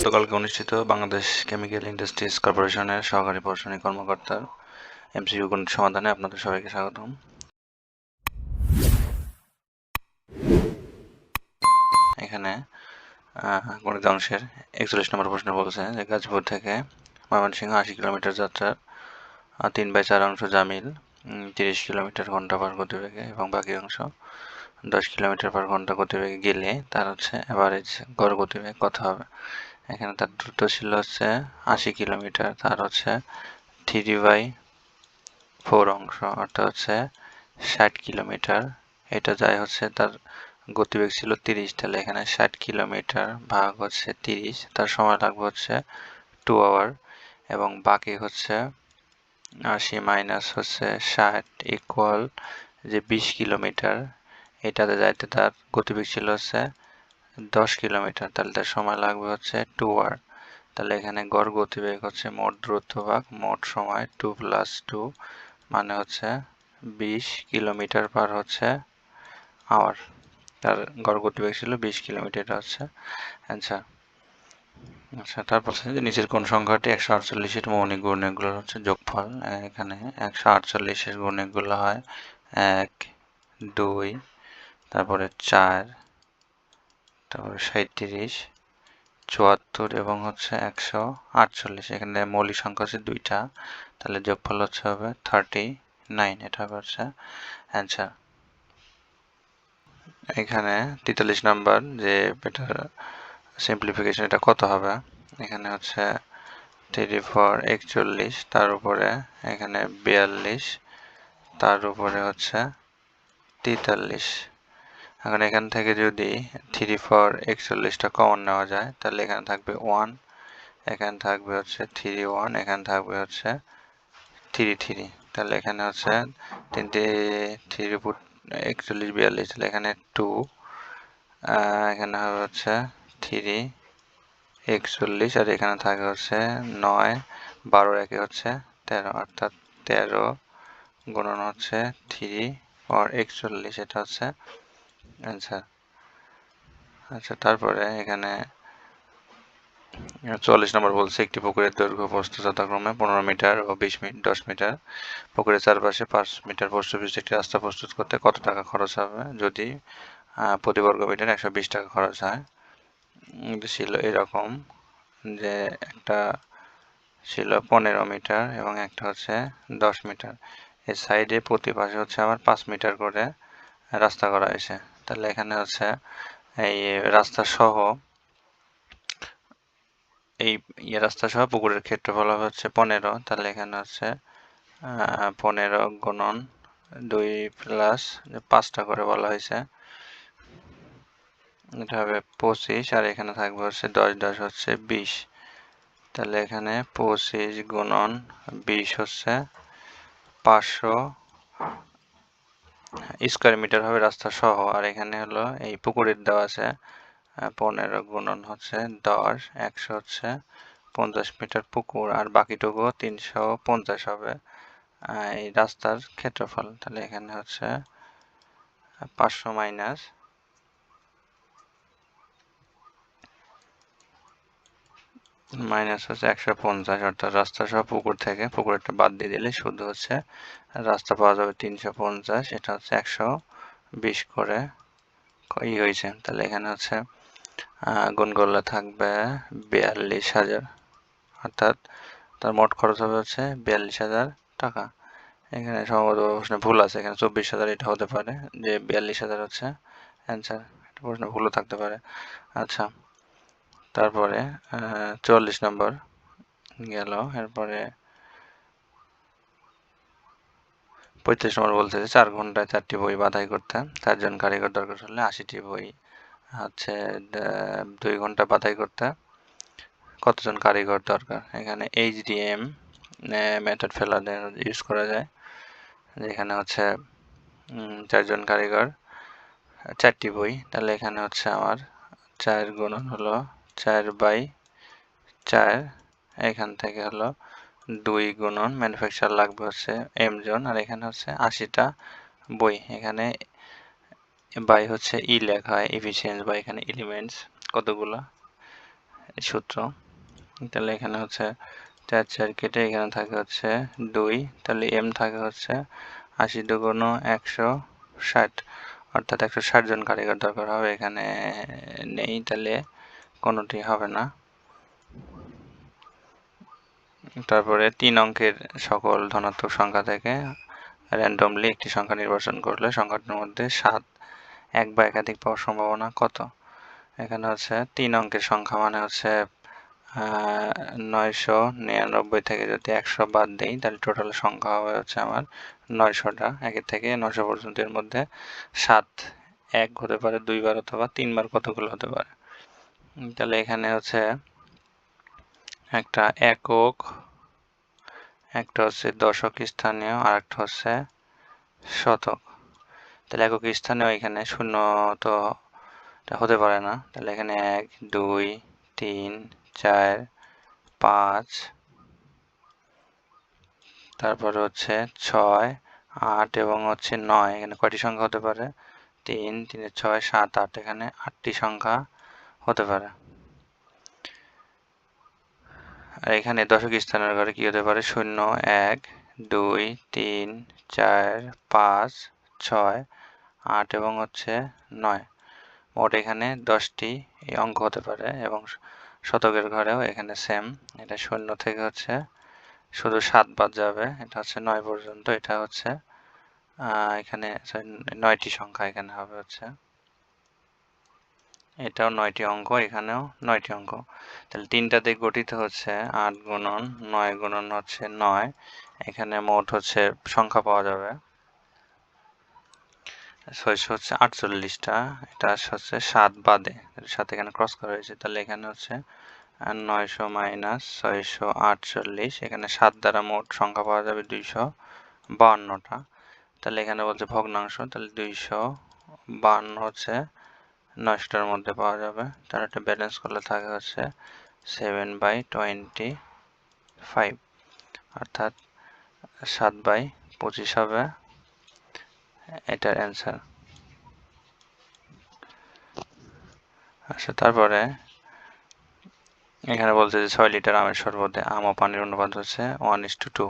গতকালকে অনুষ্ঠিত Bangladesh chemical industries কর্পোরেশনের সহকারী প্রশাসনিক কর্মকর্তার এমসিকিউ গণিত সমাধানে আপনাদের সবাইকে স্বাগতম। এখানে গণিত অংশের একচল্লিশ নম্বর প্রশ্ন বলছে যে, গাজীপুর থেকে ময়মনসিংহ আশি কিলোমিটার যাত্রার তিন বাই চার অংশ জামিল তিরিশ কিলোমিটার ঘণ্টা পার গতিবেগে এবং বাকি অংশ দশ কিলোমিটার পার ঘণ্টা গতিবেগে গেলে তার হচ্ছে অ্যাভারেজ গড় গতিবেগ কত হবে? এখানে তার দ্রুত ছিল হচ্ছে, আশি কিলোমিটার। তার হচ্ছে থ্রি বাই ফোর অংশ, অর্থাৎ হচ্ছে ষাট কিলোমিটার। এটা যায় হচ্ছে তার গতিবেগ ছিল তিরিশ, তাহলে এখানে ষাট কিলোমিটার ভাগ হচ্ছে তিরিশ। তার সময় লাগবে হচ্ছে টু আওয়ার এবং বাকি হচ্ছে আশি মাইনাস হচ্ছে ষাট ইকুয়াল যে বিশ কিলোমিটার, এটাতে যাইতে তার গতিবেগ ছিল হচ্ছে দশ কিলোমিটার, তাহলে তার সময় লাগবে হচ্ছে টু আওয়ার তাহলে এখানে গড় গতিবেগ হচ্ছে মোট দূরত্ব ভাগ মোট সময় টু প্লাস টু মানে হচ্ছে বিশ কিলোমিটার পার হচ্ছে আওয়ার তার গড় গতিবেগ ছিল বিশ কিলোমিটার হচ্ছে অ্যান্সার আচ্ছা তারপর যে নিচের কোন সংখ্যাটি একশো আটচল্লিশের মৌলিক গুণেগুলোর হচ্ছে যোগফল? এখানে একশো আটচল্লিশের গুণেগুলো হয় এক, দুই, তারপরে চার তারপরে সাঁত্রিশ চুয়াত্তর এবং হচ্ছে একশো আটচল্লিশ। এখানে মৌলিক সংখ্যা হচ্ছে দুইটা, তাহলে যোগফল হচ্ছে হবে থার্টি নাইন এটা হবে হচ্ছে অ্যান্সার এখানে তেতাল্লিশ নাম্বার যে এটা সিম্পলিফিকেশন এটা কত হবে? এখানে হচ্ছে থ্রি ফোর একচল্লিশ, তার উপরে এখানে বিয়াল্লিশ, তার উপরে হচ্ছে তেতাল্লিশ। এখন এখান থেকে যদি থ্রি ফোর একচল্লিশটা কমন নেওয়া যায়, তাহলে এখানে থাকবে ওয়ান এখানে থাকবে হচ্ছে থ্রি ওয়ান এখানে থাকবে হচ্ছে থ্রি থ্রি তাহলে এখানে হচ্ছে তিনটে থ্রি ফুট একচল্লিশ বিয়াল্লিশ, তাহলে এখানে টু এখানে হবে হচ্ছে থ্রি একচল্লিশ, আর এখানে থাকে হচ্ছে নয় বারো একে হচ্ছে তেরো, অর্থাৎ তেরো গুণন হচ্ছে থ্রি আর একচল্লিশ, এটা হচ্ছে অ্যান্সার আচ্ছা তারপরে এখানে চল্লিশ নম্বর বলছে, একটি পুকুরের দৈর্ঘ্য প্রস্থ যথাক্রমে পনেরো মিটার ও বিশ মিনিট দশ মিটার। পুকুরের চারপাশে পাঁচ মিটার প্রস্থ বিশিষ্ট একটি রাস্তা প্রস্তুত করতে কত টাকা খরচ হবে? যদি প্রতি বর্গ মিটার একশো বিশ টাকা খরচ হয়। ছিল এরকম যে একটা ছিল পনেরো মিটার এবং একটা হচ্ছে দশ মিটার। এর সাইডে প্রতি পাশে হচ্ছে আবার পাঁচ মিটার করে রাস্তা করা হয়েছে। তাহলে এখানে হচ্ছে এই রাস্তা সহ এই ইয়ে রাস্তা সহ পুকুরের ক্ষেত্রফল হচ্ছে পনেরো। তাহলে এখানে হচ্ছে পনেরো গুণন দুই প্লাস পাঁচটা করে বলা হয়েছে। এটা হবে পঁচিশ, আর এখানে থাকবে হচ্ছে দশ দশ হচ্ছে বিশ। তাহলে এখানে পঁচিশ গুণন বিশ হচ্ছে পাঁচশো। স্কোয়ার মিটার হবে রাস্তা সহ। আর এখানে হলো এই পুকুরের দেওয়া আছে পনেরো গুণন হচ্ছে দশ, একশো হচ্ছে পঞ্চাশ মিটার পুকুর, আর বাকিটুকু তিনশো পঞ্চাশ হবে। এই রাস্তার ক্ষেত্রফল, তাহলে এখানে হচ্ছে পাঁচশো মাইনাস মাইনাস হচ্ছে একশো পঞ্চাশ, অর্থাৎ রাস্তা সহ পুকুর থেকে, পুকুরটা বাদ দিয়ে দিলে শুধু হচ্ছে রাস্তা পাওয়া যাবে তিনশো পঞ্চাশ, এটা হচ্ছে একশো বিশ করে। ই হয়েছে, তাহলে এখানে হচ্ছে গুণ করলে থাকবে বিয়াল্লিশ হাজার। অর্থাৎ তার মোট খরচ হবে হচ্ছে বিয়াল্লিশ হাজার টাকা। এখানে সম্ভবত প্রশ্নে ভুল আছে, এখানে চব্বিশ হাজার এটা হতে পারে, যে বিয়াল্লিশ হাজার হচ্ছে অ্যান্সার প্রশ্ন ভুলও থাকতে পারে। আচ্ছা তারপরে চুয়াল্লিশ নম্বর গেল, এরপরে পঁয়ত্রিশ নম্বর বলছে যে চার ঘন্টায় চারটি বই বাধাই করতে। চারজন কারিগর দরকার হলে আশিটি বই, হচ্ছে দুই ঘণ্টা বাধাই করতে। কতজন কারিগর দরকার? এখানে এইচ ডি এইচডিএম মেথড ফেলাদের ইউজ করা যায়। যেখানে হচ্ছে চারজন কারিগর, চারটি বই। তাহলে এখানে হচ্ছে আমার চার গুণন হলো চার বাই চার। এখান থেকে হলো দুই গুণন ম্যানুফ্যাকচার লাগবে হচ্ছে এম জন, আর এখানে হচ্ছে আশিটা বই। এখানে বাই হচ্ছে ই লেখা হয় এফিসিয়েন্স বা এখানে এলিমেন্টস কতগুলো? সূত্র। তাহলে এখানে হচ্ছে চার চার কেটে এখানে থাকে হচ্ছে দুই, তাহলে এম থাকে হচ্ছে আশি দুগুণ একশো ষাট। অর্থাৎ একশো ষাট জন কারিগর দরকার হবে এখানে নেই, তাহলে কোনোটি হবে না। তারপরে তিন অঙ্কের সকল ধনাত্মক সংখ্যা থেকে র্যান্ডমলি একটি সংখ্যা নির্বাচন করলে সংখ্যাটির মধ্যে সাত এক বা একাধিক পাওয়ার সম্ভাবনা কত? এখানে হচ্ছে তিন অঙ্কের সংখ্যা মানে হচ্ছে নয়শো নিরানব্বই থেকে যদি একশো বাদ দিই, তাহলে টোটাল সংখ্যা হবে হচ্ছে আমার নয়শোটা। একের থেকে নয়শো পর্যন্ত এর মধ্যে সাত এক হতে পারে, দুইবার অথবা তিনবার কতগুলো হতে পারে। তাহলে এখানে হচ্ছে একটা একক, একটা হচ্ছে দশক স্থানীয় আর একটা হচ্ছে শতক। তাহলে একক স্থানীয় এখানে শূন্য তো হতে পারে না। তাহলে এখানে এক, দুই, তিন, চার, পাঁচ, তারপরে হচ্ছে ছয়, আট এবং হচ্ছে নয়। এখানে কয়টি সংখ্যা হতে পারে? তিন, তিনে ছয়, সাত, আট। এখানে আটটি সংখ্যা হতে পারে। আর এখানে দশক স্থানের ঘরে কি হতে পারে? শূন্য, এক, দুই, তিন, চার, পাঁচ, ছয়, আট এবং হচ্ছে নয়। মোট এখানে দশটি অঙ্ক হতে পারে এবং শতকের ঘরেও এখানে সেম এটা শূন্য থেকে হচ্ছে শুধু সাত বাদ যাবে। এটা হচ্ছে নয় পর্যন্ত। এটা হচ্ছে এখানে নয়টি সংখ্যা এখানে হবে হচ্ছে। এটাও নয়টি অঙ্ক, এখানেও নয়টি অঙ্ক। তাহলে তিনটা দিক গঠিত হচ্ছে আট গুণন, নয় গুণন হচ্ছে নয়। এখানে মোট হচ্ছে, সংখ্যা পাওয়া যাবে। ছয়শো হচ্ছে আটচল্লিশটা, এটা হচ্ছে সাত বাদে। সাথে এখানে ক্রস করা হয়েছে, তাহলে এখানে হচ্ছে নয়শো মাইনাস ছয়শো আটচল্লিশ, এখানে সাত দ্বারা মোট সংখ্যা পাওয়া যাবে দুইশো বাহান্নটা। তাহলে এখানে বলছে ভগ্নাংশ, তাহলে দুইশো বাহান্ন হচ্ছে নয়শোটার মধ্যে পাওয়া যাবে। তার একটা ব্যালেন্স করলে থাকে হচ্ছে সেভেন বাই টোয়েন্টি ফাইভ অর্থাৎ সাত বাই পঁচিশ হবে। এটার অ্যান্সার আচ্ছা তারপরে এখানে বলছে যে ছয় লিটার আমের শরবতে আম ও পানির অনুপাত হচ্ছে ওয়ান ইস টু টু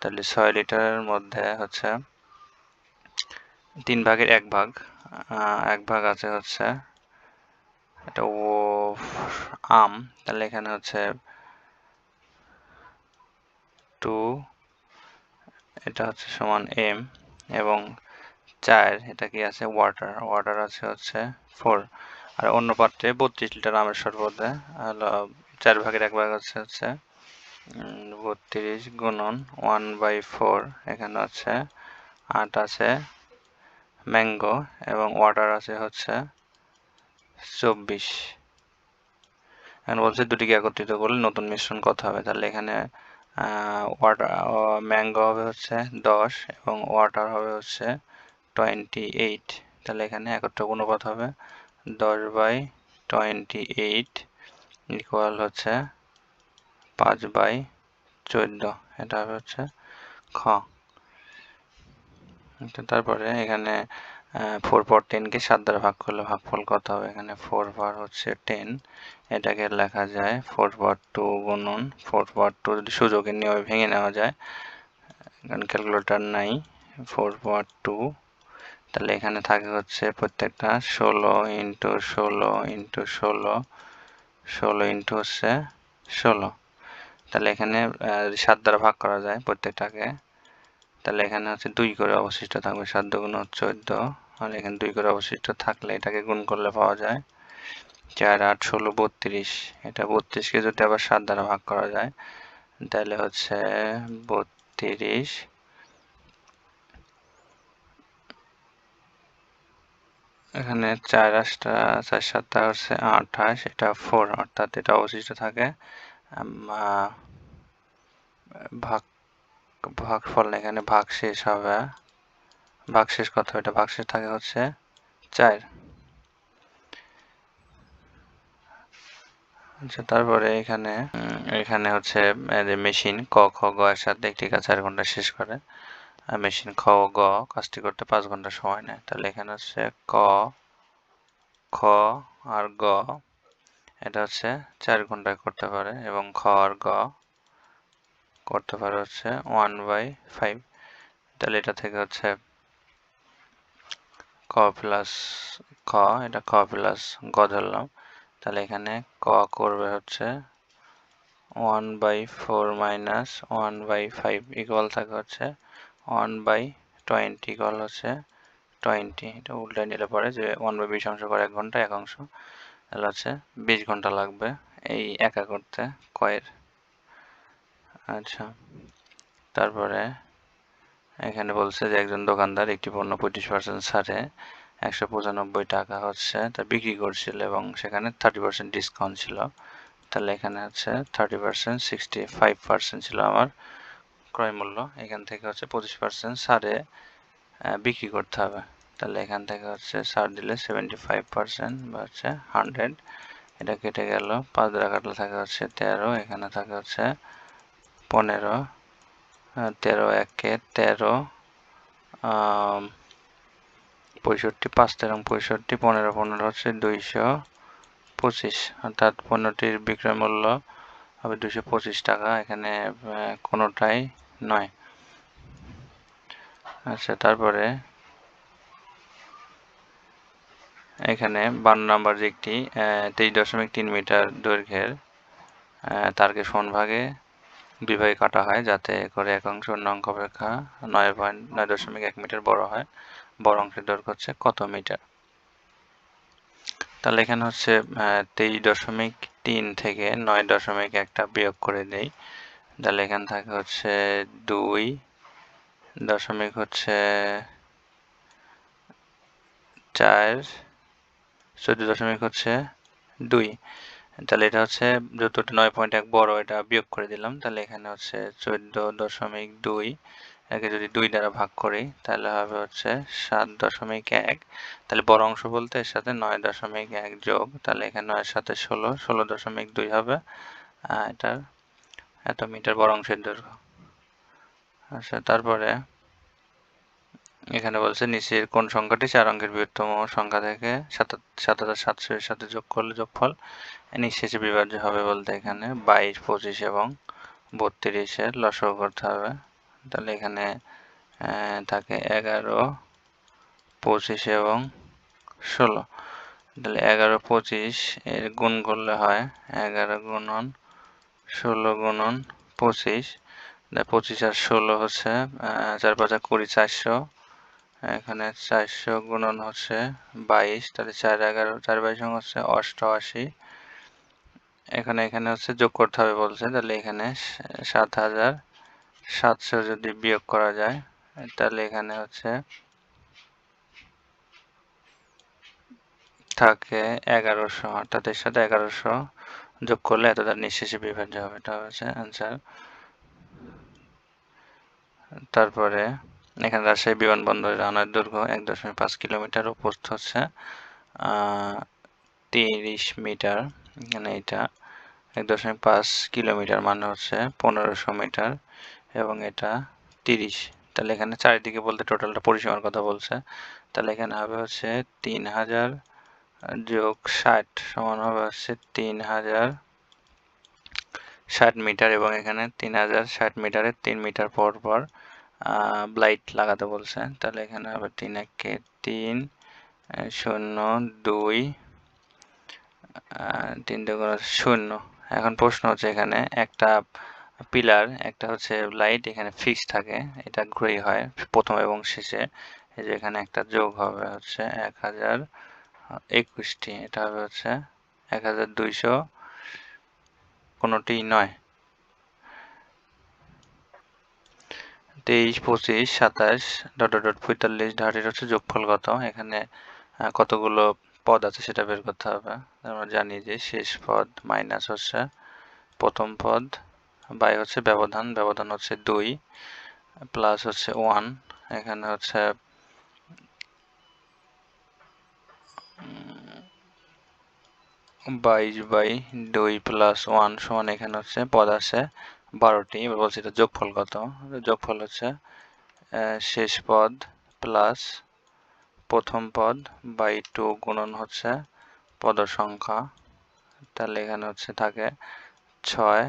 তাহলে ছয় লিটারের মধ্যে হচ্ছে তিন ভাগের এক ভাগ এক ভাগ আছে হচ্ছে এটা ও আম, তাহলে এখানে হচ্ছে টু, এটা হচ্ছে সমান এম এবং চার, এটা কি আছে? ওয়াটার ওয়াটার আছে হচ্ছে ফোর। আর অন্য পাত্রে বত্রিশ লিটার আমের শরবতে চার ভাগের এক ভাগ আছে হচ্ছে বত্রিশ গুণন ওয়ান বাই ফোর, এখানে হচ্ছে আট আছে। ম্যাঙ্গো এবং ওয়াটার আছে হচ্ছে চব্বিশ। এখানে বলছে দুটিকে একত্রিত করলে নতুন মিশ্রণ কত হবে? তাহলে এখানে ওয়াটার ম্যাঙ্গো হবে হচ্ছে দশ এবং ওয়াটার হবে হচ্ছে টোয়েন্টি এইট তাহলে এখানে একত্র অনুপাত হবে দশ বাই টোয়েন্টি এইট ইকুয়াল হচ্ছে পাঁচ বাই চোদ্দ। এটা হবে হচ্ছে খ। তারপরে এখানে ফোর পর টেনকে সাত দ্বারা ভাগ করলে ভাগফল কত হবে? এখানে ফোর পার হচ্ছে টেন এটাকে লেখা যায় ফোর পার টু গুণন। ফোর পার টু যদি সুযোগের নিয়মে ভেঙে নেওয়া যায়, কারণ ক্যালকুলেটার নাই ফোর পার টু তাহলে এখানে থাকে হচ্ছে প্রত্যেকটা ষোলো ইন্টু ষোলো ইন্টু ষোলো ষোলো ইন্টু হচ্ছে ষোলো। তাহলে এখানে সাত দ্বারা ভাগ করা যায় প্রত্যেকটাকে তাহলে এখানে হচ্ছে দুই করে অবশিষ্ট থাকবে, সাত দুগুণ চোদ্দ। আর এখানে দুই করে অবশিষ্ট থাকলে এটাকে গুণ করলে পাওয়া যায় চার, আট, ষোলো, বত্রিশ। এটা বত্রিশকে যদি আবার সাত দ্বারা ভাগ করা যায়, তাহলে হচ্ছে বত্রিশ এখানে চার আটটা, চার সাতটা হচ্ছে আঠাশ, এটা ফোর অর্থাৎ এটা অবশিষ্ট থাকে। ভাগ ভাগ ফল এখানে ভাগ শেষ হবে ভাগ শেষ কত? এটা ভাগ শেষ থাকে হচ্ছে চার। আচ্ছা তারপরে এখানে এখানে হচ্ছে মেশিন, ক, খ, গ এর সাথে একটি কাজ চার ঘণ্টা শেষ করে। আর মেশিন, খ গ কাজটি করতে পাঁচ ঘণ্টা সময় নেয়। তাহলে এখানে হচ্ছে ক, খ আর গ, এটা হচ্ছে চার ঘন্টায় করতে পারে এবং খ আর গ করতে পারে হচ্ছে ওয়ান বাই ফাইভ তাহলে এটা থেকে হচ্ছে ক প্লাস খ এটা ক প্লাস গ ধরলাম। তাহলে এখানে ক করবে হচ্ছে one by four minus one by five equal থাকে হচ্ছে ওয়ান বাই টোয়েন্টি ইকুয়াল হচ্ছে টোয়েন্টি এটা উল্টায় নিলে পরে যে ওয়ান বাই বিশ অংশ করে এক ঘণ্টা, এক অংশ, তাহলে হচ্ছে বিশ ঘণ্টা লাগবে এই একা করতে। কয়ের আচ্ছা। তারপরে এখানে বলছে যে একজন দোকানদার একটি পণ্য পঁয়ত্রিশ পার্সেন্ট ছাড়ে, একশো পঁচানব্বই টাকা হচ্ছে তা বিক্রি করছিল এবং সেখানে থার্টি পার্সেন্ট ডিসকাউন্ট ছিল। তাহলে এখানে হচ্ছে thirty percent sixty five percent ছিল আমার ক্রয় মূল্য। এখান থেকে হচ্ছে পঁচিশ পার্সেন্ট সারে বিক্রি করতে হবে। তাহলে এখান থেকে হচ্ছে সার দিলে সেভেন্টি ফাইভ পার্সেন্ট বা হচ্ছে হান্ড্রেড এটা কেটে গেল। পাঁচ দ্বারা কাটলে থাকে হচ্ছে তেরো, এখানে থাকে হচ্ছে পনেরো তেরো একে তেরো পঁয়ষট্টি, পাঁচ তেরো পঁয়ষট্টি, পনেরো পনেরো হচ্ছে দুইশো পঁচিশ। অর্থাৎ পণ্যটির বিক্রয় মূল্য হবে দুশো পঁচিশ টাকা, এখানে কোনোটাই নয়। আচ্ছা তারপরে এখানে বান্ন নাম্বার যে একটি তেইশ দশমিক তিন মিটার দৈর্ঘ্যের তারকে শোন ভাগে বিভাগে কাটা হয় যাতে করে এক অংশ অন্য অপেক্ষা নয় পয়েন্ট নয় দশমিক এক মিটার বড় হয়। বড় অংশের দৈর্ঘ্য হচ্ছে কত মিটার? তাহলে এখানে হচ্ছে তেইশ দশমিক তিন থেকে নয় দশমিক একটা বিয়োগ করে দেই। তাহলে এখানে থাকে হচ্ছে দুই দশমিক হচ্ছে চার, চোদ্দ দশমিক হচ্ছে দুই। তাহলে এটা হচ্ছে যতটা নয় পয়েন্ট এক বড় এটা বিয়োগ করে দিলাম, তাহলে এখানে হচ্ছে চোদ্দ দশমিক দুই একে যদি দুই দ্বারা ভাগ করি, তাহলে হবে হচ্ছে সাত দশমিক এক। তাহলে বড় অংশ বলতে এর সাথে নয় দশমিক এক যোগ, তাহলে এখানে নয়ের সাথে ষোলো ষোলো দশমিক দুই হবে। এটার এত মিটার বড় অংশের দৈর্ঘ্য। আচ্ছা তারপরে এখানে বলছে নিচের কোন সংখ্যাটি? চার অঙ্কের বৃহত্তম সংখ্যা থেকে সাত হাজার সাতশো এর সাথে যোগ করলে যোগফল। নিঃশেষে বিভাজ্য হবে বলতে এখানে বাইশ, পঁচিশ এবং বত্রিশের লসও করতে হবে। তাহলে এখানে থাকে এগারো, পঁচিশ এবং ষোলো। তাহলে এগারো, পঁচিশ এর গুণ করলে হয় এগারো গুণন ষোলো গুণন পঁচিশ। পঁচিশ আর ষোলো হচ্ছে চার পাঁচা কুড়ি চারশো। এখানে চারশো গুণন হচ্ছে বাইশ, তাহলে চার এগারো, চার বাইশ হচ্ছে অষ্টআশি। এখানে এখানে হচ্ছে যোগ করতে হবে বলছে, তাহলে এখানে সাত হাজার সাতশো যদি বিয়োগ করা যায়, তাহলে এখানে হচ্ছে থাকে এগারোশো, অর্থাৎ এর সাথে এগারোশো যোগ করলে এত তার নিঃশেষে বিভাজ্য হবে, এটা হচ্ছে অ্যান্সার তারপরে এখানে রাজশাহী বিমানবন্দরের রানার দৈর্ঘ্য এক দশমিক পাঁচ কিলোমিটার ও প্রস্থ হচ্ছে তিরিশ মিটার। এখানে এটা এক দশমিক পাঁচ কিলোমিটার মানে হচ্ছে পনেরোশো মিটার এবং এটা তিরিশ। তাহলে এখানে চারিদিকে বলতে টোটালটা পরিসীমার কথা বলছে। তাহলে এখানে হবে হচ্ছে তিন হাজার যোগ ষাট সমান হবে হচ্ছে তিন হাজার ষাট মিটার এবং এখানে তিন হাজার ষাট মিটারের তিন মিটার পর পর ব্লাইট লাগাতে বলছে। তাহলে এখানে হবে তিন একে তিন শূন্য, দুই তিন দুগুণ শূন্য। এখন প্রশ্ন হচ্ছে এখানে একটা পিলার একটা হচ্ছে লাইট এখানে ফিক্স থাকে, এটা ঘুরেই হয় প্রথম এবং শেষে। এই যে এখানে একটা যোগ হবে হচ্ছে এক হাজার একুশটি, এটা হবে হচ্ছে এক হাজার দুইশো কোনোটি নয়। তেইশ, পঁচিশ, সাতাশ, ডট ডট পঁয়তাল্লিশ ধারের হচ্ছে যোগফল কত? এখানে কতগুলো পদ আছে সেটা বের করতে হবে। আমরা জানি যে শেষ পদ মাইনাস হচ্ছে প্রথম পদ, বাই হচ্ছে ব্যবধান ব্যবধান হচ্ছে দুই প্লাস হচ্ছে ওয়ান এখানে হচ্ছে বাইশ বাই দুই প্লাস ওয়ান সমান এখানে হচ্ছে পদ আছে। বারোটি, এবার বলছি এটা যোগফল কত? যোগফল হচ্ছে শেষ পদ প্লাস প্রথম পদ বাই টু গুণন হচ্ছে পদ সংখ্যা তাহলে এখানে হচ্ছে থাকে ছয়,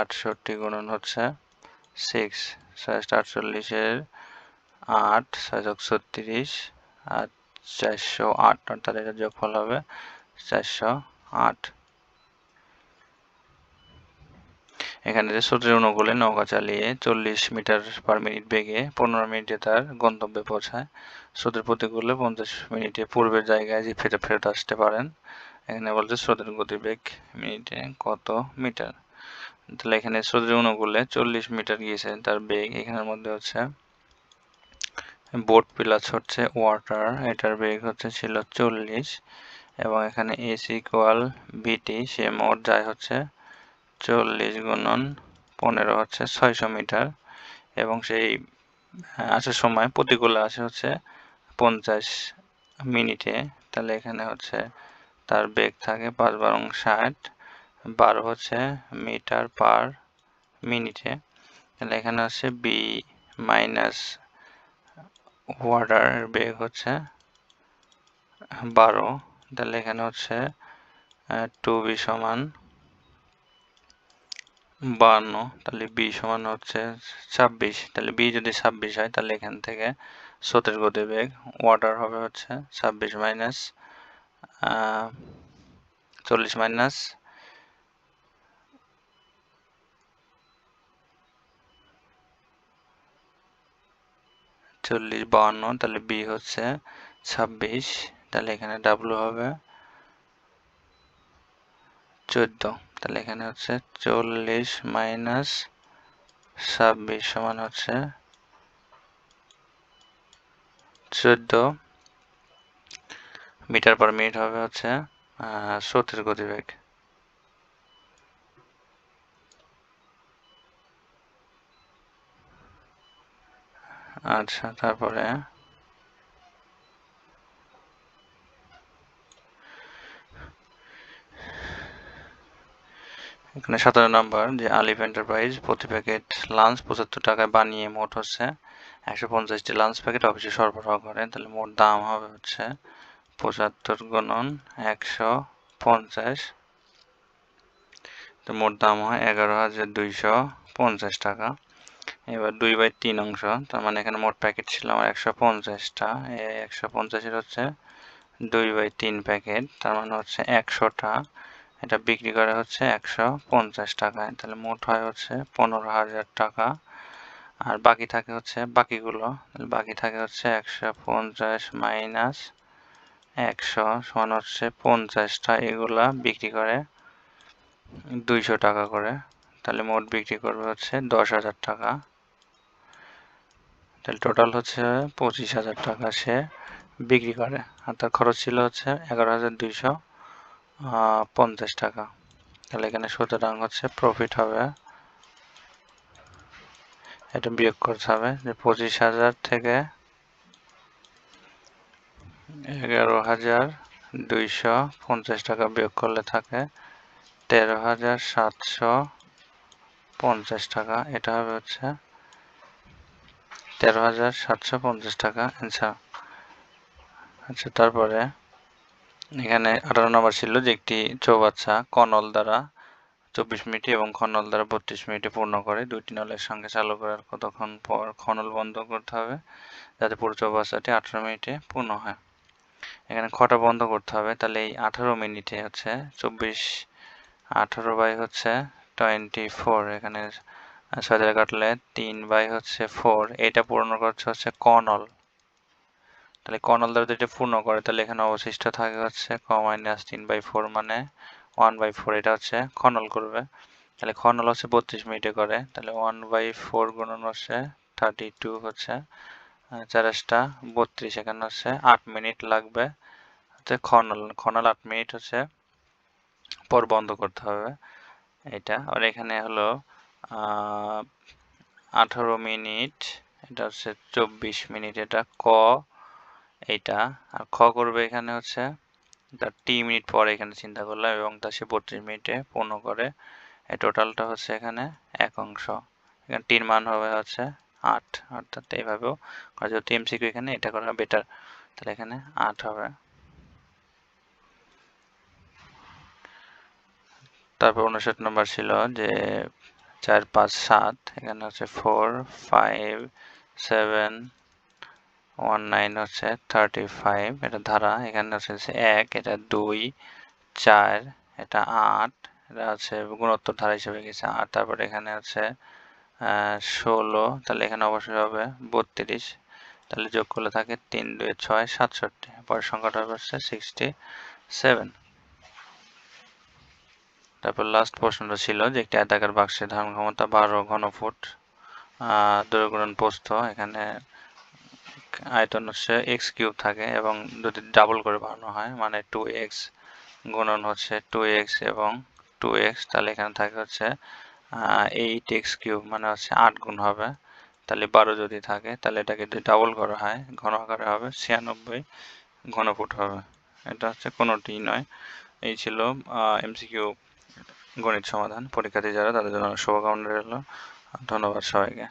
আটষট্টি গুণন হচ্ছে সিক্স ছয় আটচল্লিশের আট, ছয় ছত্রিশ, আর চারশো আট, অর্থাৎ এটা যোগফল হবে চারশো আট। এখানে যে সূত্রের অনুকূলে নৌকা চালিয়ে চল্লিশ মিটার পার মিনিট বেগে পনেরো মিনিটে তার গন্তব্যে পৌঁছায়। স্রোতের প্রতিকূলে পঞ্চাশ মিনিটে পূর্বের জায়গায় যে ফেরত ফেরত আসতে পারেন, এখানে বলছে স্রোতের গতিবেগ মিনিটে কত মিটার? তাহলে এখানে স্রোতের অনুকূলে চল্লিশ মিটার গিয়েছে তার বেগ। এখানের মধ্যে হচ্ছে বোট প্লাস হচ্ছে ওয়াটার, এটার বেগ হচ্ছে ছিল চল্লিশ এবং এখানে এস ইকুয়াল বিটি সে মোট যায় হচ্ছে চল্লিশ গুণন পনেরো হচ্ছে ছয়শো মিটার এবং সেই আসার সময় প্রতিকূলে আসে হচ্ছে পঞ্চাশ মিনিটে। তাহলে এখানে হচ্ছে তার বেগ থাকে পাঁচ বারং ষাট, বারো হচ্ছে মিটার পার মিনিটে। তাহলে এখানে হচ্ছে বি মাইনাস ওয়াটার বেগ হচ্ছে বারো। তাহলে এখানে হচ্ছে টু বি সমান বান্ন তাহলে বি সমান হচ্ছে ছাব্বিশ, তাহলে বি যদি ছাব্বিশ হয়, তাহলে এখান থেকে স্রোতের গতিবেগ ওয়াটার হবে হচ্ছে ছাব্বিশ মাইনাস চল্লিশ মাইনাস চল্লিশ বাহান্ন, তাহলে বি হচ্ছে ছাব্বিশ, তাহলে এখানে ডাব্লু হবে চোদ্দ। তাহলে এখানে হচ্ছে চল্লিশ মাইনাস ছাব্বিশ সমান হচ্ছে চোদ্দ। মিটার পার মিনিট হবে হচ্ছে স্রোতের গতিবেগ। আচ্ছা তারপরে এখানে সতেরো নম্বর, যে আলিফ এন্টারপ্রাইজ প্রতি প্যাকেট লাঞ্চ পঁচাত্তর টাকায় বানিয়ে মোট হচ্ছে একশো পঞ্চাশটি লাঞ্চ প্যাকেট অফিসে সরবরাহ করে। তাহলে মোট দাম হবে হচ্ছে পঁচাত্তর গুণন একশো পঞ্চাশ। তো মোট দাম হয় এগারো হাজার দুইশো পঞ্চাশ টাকা। এবার দুই বাই তিন অংশ, তার মানে এখানে মোট প্যাকেট ছিল আমার একশো পঞ্চাশটা। এই একশো পঞ্চাশের হচ্ছে দুই বাই তিন প্যাকেট, তার মানে হচ্ছে একশোটা। এটা বিক্রি করে হচ্ছে একশো পঞ্চাশ টাকায় তাহলে মোট হয় হচ্ছে পনেরো হাজার টাকা। আর বাকি থাকে হচ্ছে বাকিগুলো। বাকি থাকে হচ্ছে একশো পঞ্চাশ মাইনাস একশো সমান হচ্ছে পঞ্চাশটা এগুলা বিক্রি করে দুইশো টাকা করে। তাহলে মোট বিক্রি করবে হচ্ছে দশ হাজার টাকা। তাহলে টোটাল হচ্ছে পঁচিশ হাজার টাকা সে বিক্রি করে। আর তার খরচ ছিল হচ্ছে এগারো হাজার দুইশো পঞ্চাশ টাকা। তাহলে এখানে সুতরাং হচ্ছে প্রফিট হবে। এটা বিয়োগ করতে হবে যে পঁচিশ হাজার থেকে এগারো হাজার দুইশো পঞ্চাশ টাকা বিয়োগ করলে থাকে তেরো হাজার সাতশো পঞ্চাশ টাকা। এটা হবে হচ্ছে তেরো হাজার সাতশো পঞ্চাশ টাকা। অ্যান্সার আচ্ছা তারপরে এখানে আঠারো নম্বর ছিল যে একটি চৌবাচ্চা কনল দ্বারা চব্বিশ মিনিটে এবং খনল দ্বারা বত্রিশ মিনিটে পূর্ণ করে। দুইটি নলের সঙ্গে চালু করার কতক্ষণ পর খনল বন্ধ করতে হবে? যাতে পুরো চৌবাচ্চাটি আঠারো মিনিটে পূর্ণ হয়। এখানে খটা বন্ধ করতে হবে। তাহলে এই আঠারো মিনিটে হচ্ছে চব্বিশ, আঠারো বাই হচ্ছে টোয়েন্টি ফোর। এখানে ছয় কাটলে তিন বাই হচ্ছে ফোর। এটা পূর্ণ করছে হচ্ছে কনল। তাহলে কর্নল দ্বারা যদি পূর্ণ করে, তাহলে এখানে অবশিষ্ট থাকে হচ্ছে ক মাইনাস তিন বাই ফোর মানে ওয়ান বাই ফোর এটা হচ্ছে খনল করবে। তাহলে খনল হচ্ছে বত্রিশ মিনিটে করে, তাহলে ওয়ান বাই ফোর গুণন হচ্ছে থার্টি টু হচ্ছে চারাশটা বত্রিশ, এখানে হচ্ছে আট মিনিট লাগবে। হচ্ছে খনল খনল আট মিনিট হচ্ছে পর বন্ধ করতে হবে, এটা। আর এখানে হলো আঠারো মিনিট, এটা হচ্ছে চব্বিশ মিনিট, এটা ক এইটা। আর খ করবে এখানে হচ্ছে, তার টি মিনিট পরে এখানে চিন্তা করলাম এবং তা সে বত্রিশ মিনিটে পূর্ণ করে। এই টোটালটা হচ্ছে এখানে এক অংশ। এখানে টির মান হবে হচ্ছে আট, অর্থাৎ এইভাবেও। যেহেতু এমসিকিউ এখানে, এটা করা বেটার তাহলে এখানে আট হবে। তারপর উনষাট নম্বর ছিল যে চার পাঁচ সাত, এখানে হচ্ছে four five seven one nine হচ্ছে থার্টি ফাইভ এটা ধারা, এখানে হচ্ছে এক, এটা দুই, চার, এটা আট, এটা হচ্ছে গুণোত্তর ধারা হিসেবে গেছে আর তারপরে এখানে আছে ষোলো, তাহলে এখানে অবশ্যই হবে বত্রিশ, তাহলে যোগ করলে থাকে তিন, দুই, ছয়, সাতষট্টি, পরের সংখ্যাটা হচ্ছে সিক্সটি সেভেন তারপর লাস্ট প্রশ্নটা ছিল যে একটি আয়তাকার বাক্সের ধারণ ক্ষমতা বারো ঘনফুট দূরগুণন পোস্ত এখানে আয়তন হচ্ছে এক্স কিউব থাকে এবং যদি ডাবল করে বানানো হয় মানে টু এক্স গুণন হচ্ছে টু এক্স এবং টু এক্স তাহলে এখানে থাকে হচ্ছে এইট এক্স কিউব মানে হচ্ছে আট গুণ হবে। তাহলে বারো যদি থাকে, তাহলে এটাকে যদি ডাবল করা হয় ঘন আকারে হবে ছিয়ানব্বই ঘনফুট হবে। এটা হচ্ছে কোনোটি নয়। এই ছিল এমসিকিউ গণিত সমাধান। পরীক্ষার্থী যারা, তাদের জন্য শুভকামনা রইল। ধন্যবাদ সবাইকে।